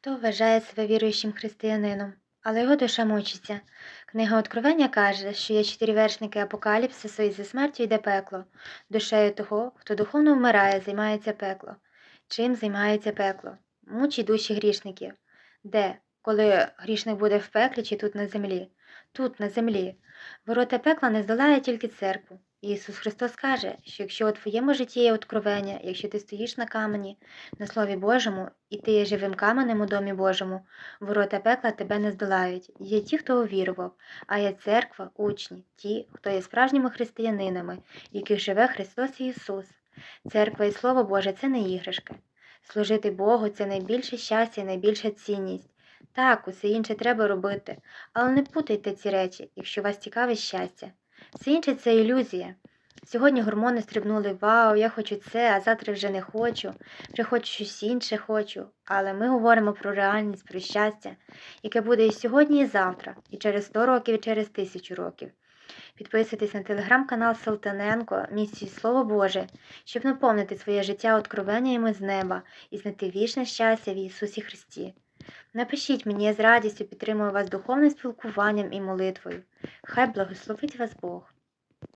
Хто вважає себе віруючим християнином, але його душа мучиться. Книга Откровення каже, що є чотири вершники апокаліпсису і за смертю йде пекло. Душею того, хто духовно вмирає, займається пекло. Чим займається пекло? Мучить душі грішників. Де? Коли грішник буде в пеклі чи тут на землі? Тут, на землі. Ворота пекла не здолає тільки церкву. Ісус Христос каже, що якщо у твоєму житті є откровення, якщо ти стоїш на камені, на Слові Божому, і ти є живим каменем у домі Божому, ворота пекла тебе не здолають. Є ті, хто увірував, а є церква, учні, ті, хто є справжніми християнинами, в яких живе Христос Ісус. Церква і Слово Боже це не іграшки. Служити Богу це найбільше щастя і найбільша цінність. Так, усе інше треба робити, але не путайте ці речі, якщо вас цікавить щастя. Все інше це ілюзія. Сьогодні гормони стрибнули вау, я хочу це, а завтра вже не хочу, вже хочу щось інше хочу. Але ми говоримо про реальність, про щастя, яке буде і сьогодні, і завтра, і через 100 років, і через тисячу років. Підписуйтесь на телеграм-канал Салтаненко, місії Слово Боже, щоб наповнити своє життя откровеннями з неба і знайти вічне щастя в Ісусі Христі. Напишіть мені, я з радістю підтримую вас духовним спілкуванням і молитвою. Хай благословить вас Бог.